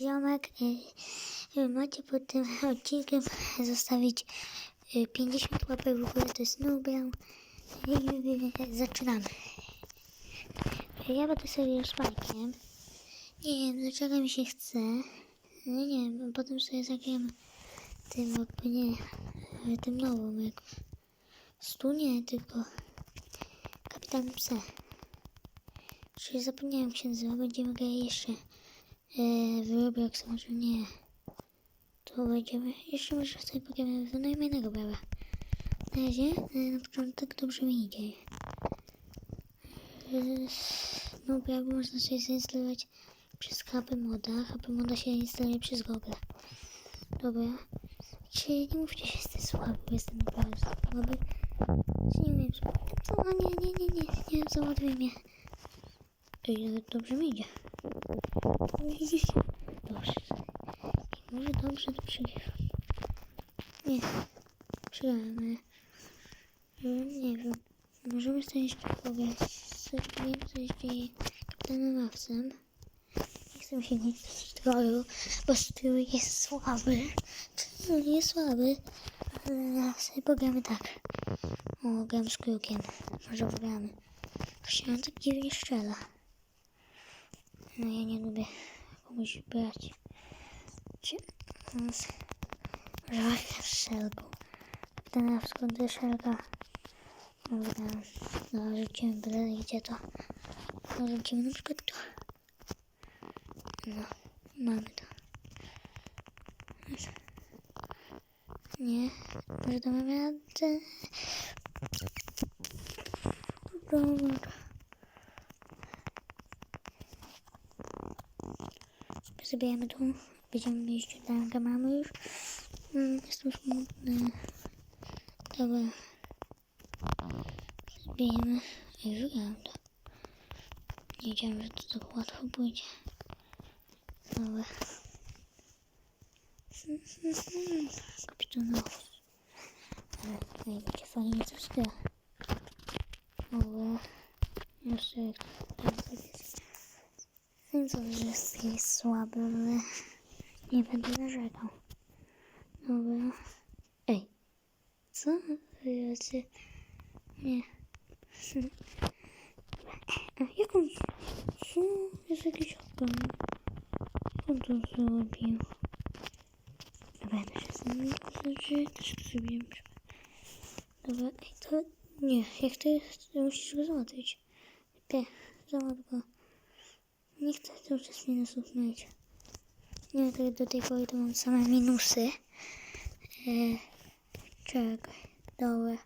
ziomek. Y, y, macie pod tym odcinkiem zostawić y, 50 łapek w górę, to jest y, zaczynamy. Ja będę sobie z Majkiem. Nie wiem, dlaczego mi się chce. No nie wiem, potem sobie zagram tym, jakby nie, tym nową, jak stu nie, tylko Kapitan Psa. Czyli zapomniałem jak się nazywa, będziemy grać jeszcze e, w Roblox, może nie. To będziemy, jeszcze może sobie pogramy w najmniejszego brała. Na razie, e, na początek dobrze mi idzie. E, no, prawo można sobie zainstalować przez HP moda. HP moda się instaluje przez Google. Dobra. Czy nie mówcie, że jestem słaby, bo jestem naprawdę słaby. Czy nie wiem, o nie, nie, nie, nie, nie, załaduj mnie. Ej, dobrze mi idzie. Dobrze. Może dobrze, to przegrywam. Nie, ale... ale Nie wiem. Możemy sobie jeszcze pograć. Nie wiem, co się dzieje kapitanem Awcem. Nie chcę się nic stroju, bo strój jest słaby. Strój jest słaby. Ale sobie pogramy tak. O, gram z krukiem. Może pogramy. Się on tak dziwnie strzela. No ja nie lubię komuś brać. Walkę z szelką. Kapitana skąd szelka. Dobra, no rzucimy byle gdzie to. No rzucimy na przykład tu. No, mamy to. Nie, może damy radę. Dobra. Zabijamy tu. Będziemy iść do mamy już. Mm, jestem smutny. Dobra. Zabijemy. I wygrałem to. Nie wiedziałem, że to tak łatwo pójdzie. Dobra. Kapitanow. Ale tutaj będzie fajnie to skra. Dobra. Jeszcze jak to jest. Wiem, co, że jest, jest słaby, ale nie będę narzekał. Dobra. Ej. Co wy robicie? Nie. A jak on... Co? Jest jakiś odpad. On to zrobił. Dobra, też jestem że też to zrobiłem. Dobra, ej, to... Nie, jak to jest, to musisz go załatwić. P, załatw go. Nie chcę cały czas minusów mieć. Nie, to do tej pory to mam same minusy. E, czekaj, dobra.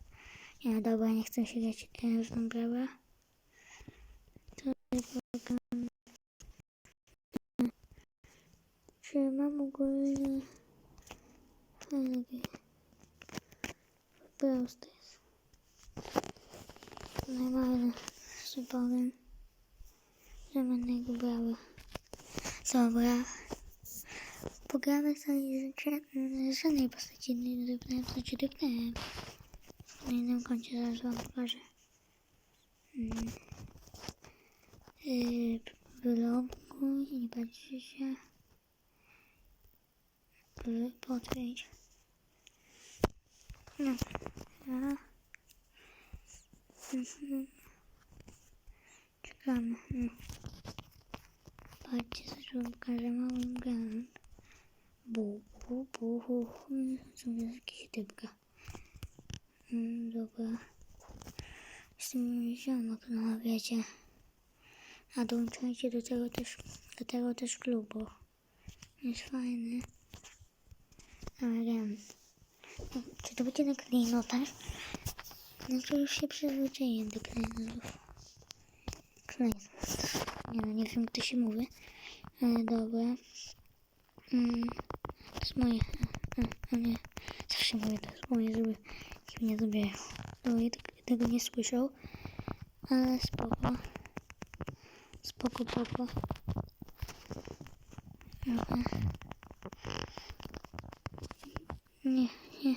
Nie, dobra, nie chcę się grać e, w brawę. To program. Czy mam ogólnie gry? Brawl Stars. Najbardziej sobie powiem, że będę go brała. Dobra. Pogramy sobie z żadnej postaci nie dropnąłem, w sensie dropnąłem. Na innym koncie zaraz wam pokażę. Mm. Yy, vlogu, nie patrzcie się. Potwierdź. No. Mhm. Czekamy. No. Patrzcie, coś wam pokażę mały grand. Bu, bu, bu, bu. Są jakieś typka. Mm, dobra. Jestem ziomek, no wiecie. A dołączajcie do tego też, do tego też klubu. Jest fajny. Ale wiem. Czy to będzie na klejnotach? No to już się przyzwyczaiłem do klejnotów. Klejnot. Nie no, nie wiem jak to się mówi. Ale dobra. Mm, to jest moje. A, nie. Zawsze mówię, to jest moje, żeby mnie nie zabierał. No ja tego, nie słyszał. Ale spoko. Spoko, spoko. Dobra. Nie, nie.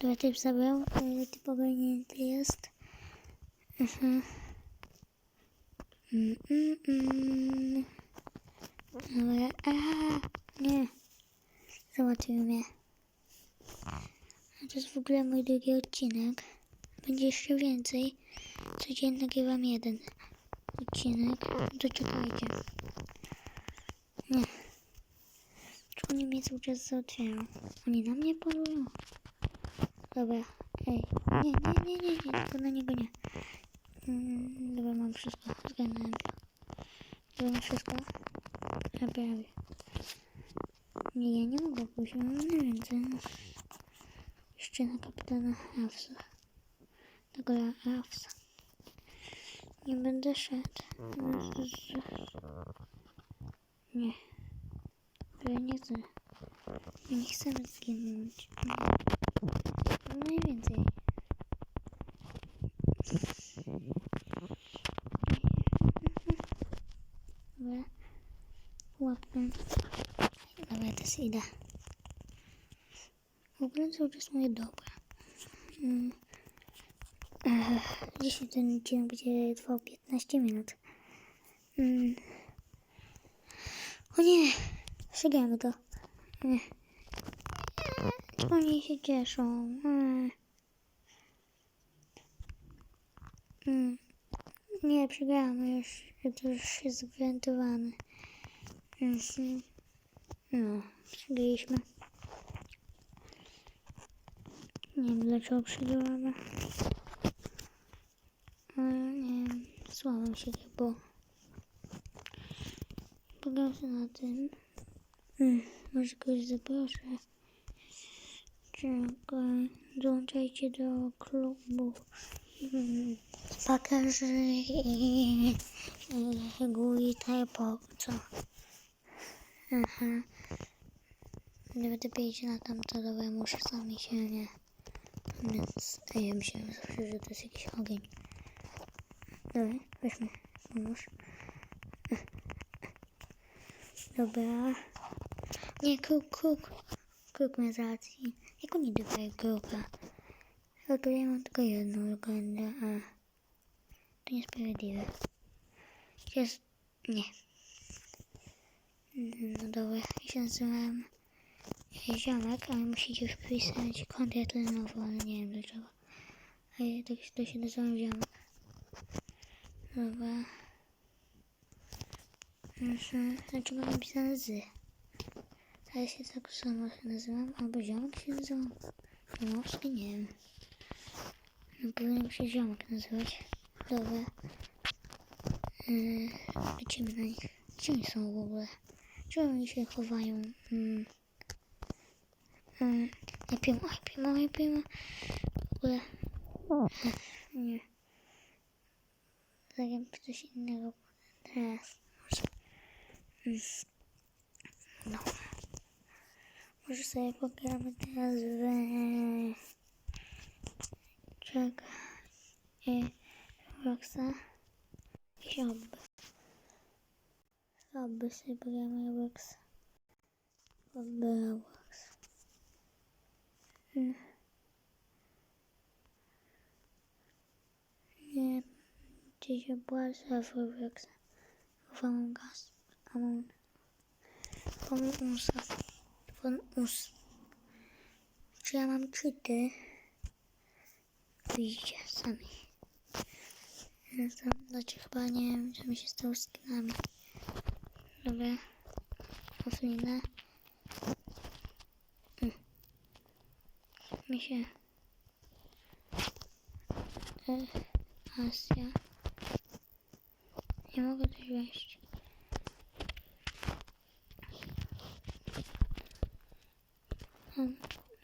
Dobra, typ zabrał. ale Typ ogarnięty jest. Mhm. Mm, mm, mm. Dobra, a nie. Załatwił mnie. A to jest w ogóle mój drugi odcinek. Będzie jeszcze więcej. Codziennie nagrywam jeden odcinek. To czekajcie. Nie. Czy oni mnie cały czas załatwiają? Oni na mnie polują? Dobra, ej. Nie, nie, nie, nie, nie, tylko na niego nie. Mm, dobra, mam wszystko. Zgadnąłem to. Dobra, wszystko. Naprawię. Nie, ja nie mogę pójść, mam ręce. Jeszcze na kapitana Hafsa. Tego Hafsa. Nie będę szedł. Nie. Ja nie chcę. Ja nie chcę zginąć. Najwięcej. Dobra. Łapkę. Dobra, teraz idę. W ogóle cały czas moje dobre. Mm. Ech, Dzisiaj ten odcinek będzie trwał 15 minut. Mm. O nie! Przegramy to. Nie. Oni się cieszą. Mm. Nie, przegramy już. To już jest zagwarantowane. Mhm. No, przegraliśmy. Nie wiem dlaczego przegrałamy. Ale nie wiem, słabo się. Pogram się na tym. Mm, może kogoś zaproszę. Czekaj, dołączajcie do klubu. Mm, Pakarzy i, i Gui Typo, co? Aha. Nie będę powiedzieć na tamto, dobra, muszę sami się nie. Więc ja myślałem zawsze, że to jest jakiś ogień. Dobra, weźmy nóż. Dobra. Nie, kruk, kruk. Kruk mnie załatwi. Jak oni dodają kruka? Tylko ja mam tylko jedną legendę, a to niesprawiedliwe. Jest... nie. No dobra, ja się nazywam Ziomek, ale musicie już wpisać kontrakt nowo, ale nie wiem dlaczego. A ja tak to się nazywam Ziomek. Dobra. Znaczy mam napisane z. A ja się tak samo się nazywam, albo Ziomek się nazywam. Zimowski, nie wiem. No powinien się Ziomek nazywać. Dobra. Yy, lecimy na nich. Gdzie są w ogóle? Czemu oni się chowają? Mm. Mm. Nie pijmy, oj, pijmy, oj, pijmy. W ogóle. Nie. Zagram coś innego. Teraz. Może. Mm. No. Może sobie pogramy teraz w... Czekaj. I Roxa. Jakieś obby. Pogramy Roxa. Obby Roblox. Mm. Nie. Czy się płaca w Robloxa? W Among Us. Among... Among Usa. Von Us. Czy ja mam cheaty? Widzicie sami. Ja tam, znaczy chyba nie wiem, co mi się stało z skinami. Dobra. Offline. Mm. Mi się... E, Asia. Nie mogę też wejść. Um,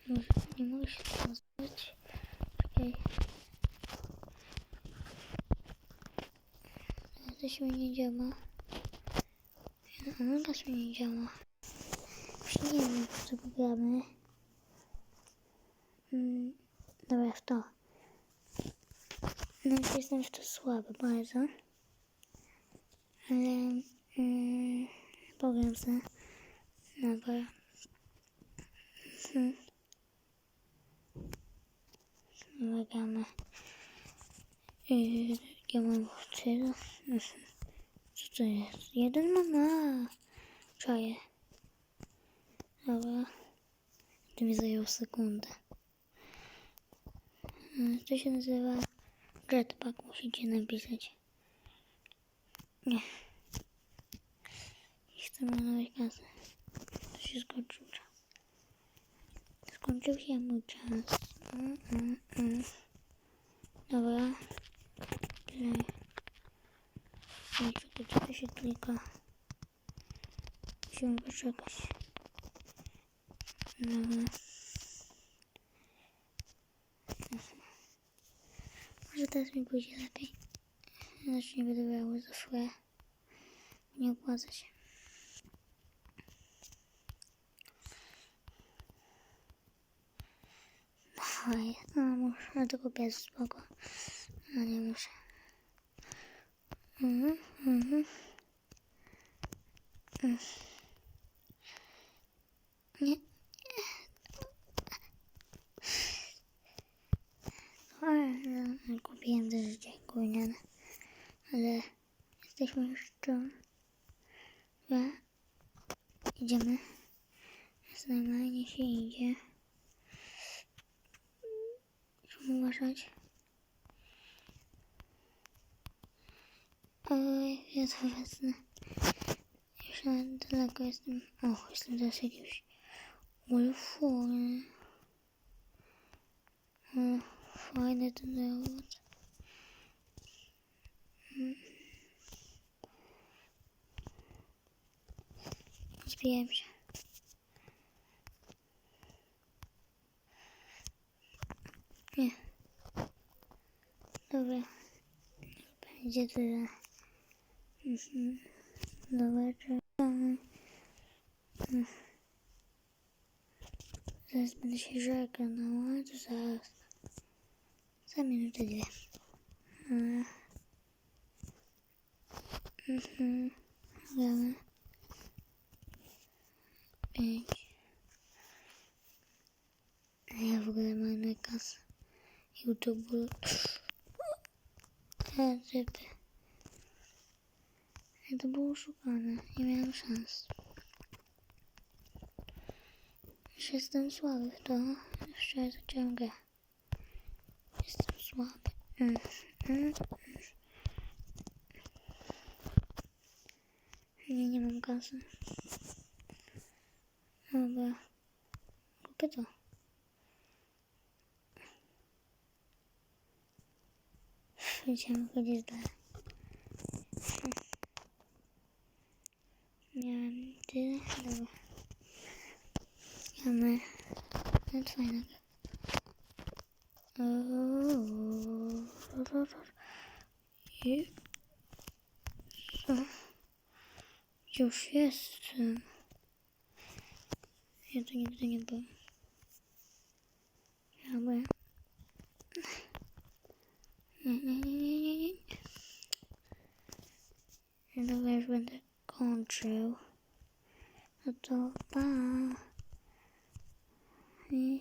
może nie mogę się pozbyć. Okej. Coś mi nie działa. Among Us mi nie działa. Już nie wiem, co pogramy. Mm, dobra, w to. No, jestem w to słaby bardzo. Ale mm, pogram sobie. Dobra. Hmm. Wymagamy. Yy, ja mam tyle. Co jest? Jeden mam. A, czaję. Dobra. To mi zajęło sekundę. Mm, To się nazywa jetpack. Musicie napisać. Nie. Nie chcę marnować kasy. To się skończył czas. Skończył się mój czas. Mm, mm, mm. Dobra. Play. Nie, czekajcie, to się klika. Musimy poczekać. Dobra. Może teraz mi pójdzie lepiej. Znaczy nie będę brało za frę. Nie opłaca się. No muszę tylko pies spoko. No nie muszę. Mhm, mhm. Mm. Nie. Ale kupiłem też życie gówniane. Ale jesteśmy już tu. Dobra. Idziemy. Jest normalnie się idzie. Musimy uważać. Oj, ja to wezmę. Już na daleko jestem. O, jestem teraz jakimś ulfurem. O, fajny ten robot. Mm. Zbijałem się. Nie. Dobra. Będzie tyle. Mhm. Dobra, czekamy. Mm. Zaraz będę się żegał, no ale to zaraz. Za minutę dwie. Mm. Mhm. Dobra. Pięć. A ja w ogóle mam na kasę. YouTube. A, typy. Ja to było szukane. Nie miałem szans. Już jestem słaby to. Jeszcze zacząłem grę. Jestem słaby. Mm, mm, mm. Nie, nie mam kasy. Dobra. Kupię to. Będziemy chodzić dalej. Fajnego. I co? Już jestem. Ja tu nigdy nie byłem. Ja byłem. Nie, nie, nie, nie, nie. Ja Dobra, już będę kończył. To pa. I